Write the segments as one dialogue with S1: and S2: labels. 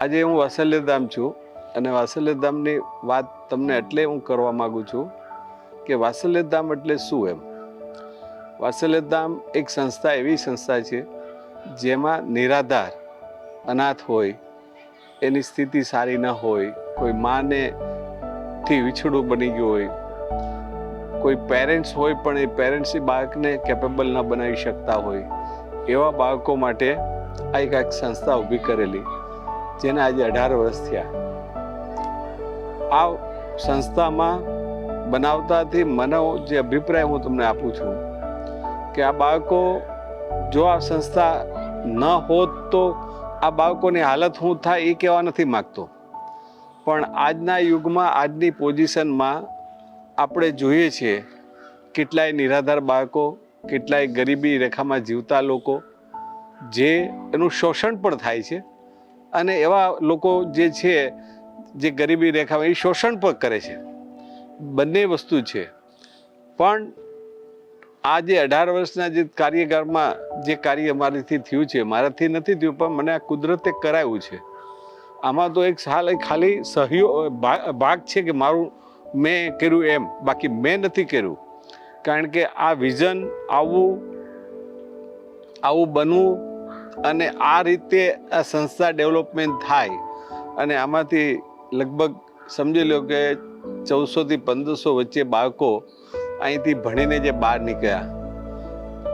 S1: આજે હું વાસલ્યધામ છું અને વાસલ્યધામની વાત તમને એટલે હું કરવા માગું છું કે વાસલ્યધામ એટલે શું એમ? વાસલ્યધામ એક સંસ્થા એવી સંસ્થા છે જેમાં નિરાધાર, અનાથ હોય, એની સ્થિતિ સારી ન હોય, કોઈ માને થી વિછડું બની ગયું હોય, કોઈ પેરેન્ટ્સ હોય પણ એ પેરેન્ટ્સ બાળકને કેપેબલ ન બનાવી શકતા હોય, એવા બાળકો માટે આ એક એક સંસ્થા ઊભી કરેલી. જેને આજે અઢાર વર્ષ થયા. આ સંસ્થામાં બનાવતાથી મને જે અભિપ્રાય હું તમને આપું છું કે આ બાળકો જો આ સંસ્થા ન હોત તો આ બાળકોની હાલત હું થાય એ કહેવા નથી માગતો. પણ આજના યુગમાં આજની પોઝિશનમાં આપણે જોઈએ છીએ કેટલાય નિરાધાર બાળકો, કેટલાય ગરીબી રેખામાં જીવતા લોકો, જે એનું શોષણ પણ થાય છે. અને એવા લોકો જે છે, જે ગરીબી રેખામાં, એ શોષણ પણ કરે છે. બંને વસ્તુ છે. પણ આ જે અઢાર વર્ષના જે કાર્યકાળમાં જે કાર્ય મારાથી થયું છે, મારાથી નથી થયું, પણ મને આ કુદરતે કરાયું છે. આમાં તો એક સાલ ખાલી સહયોગ ભાગ છે કે મારું મેં કર્યું એમ, બાકી મેં નથી કર્યું. કારણ કે આ વિઝન આવું આવું બનવું અને આ રીતે આ સંસ્થા ડેવલપમેન્ટ થાય અને આમાંથી લગભગ સમજી લો કે ચૌદસોથી પંદરસો વચ્ચે બાળકો અહીંથી ભણીને જે બહાર નીકળ્યા.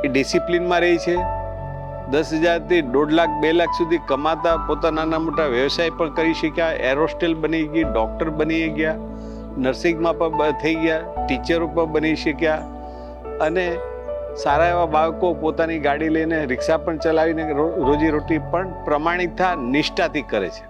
S1: એ ડિસિપ્લિનમાં રહી છે. દસ હજારથી દોઢ લાખ, બે લાખ સુધી કમાતા પોતાના નાના મોટા વ્યવસાય પણ કરી શક્યા. એરોસ્ટેલ બની ગઈ, ડૉક્ટર બની ગયા, નર્સિંગમાં પણ થઈ ગયા, ટીચરો પણ બની શક્યા. અને સારા એવા બાળકો પોતાની ગાડી લઈને રિક્ષા પણ ચલાવીને રોજીરોટી પણ પ્રમાણિકતા નિષ્ઠાથી કરે છે.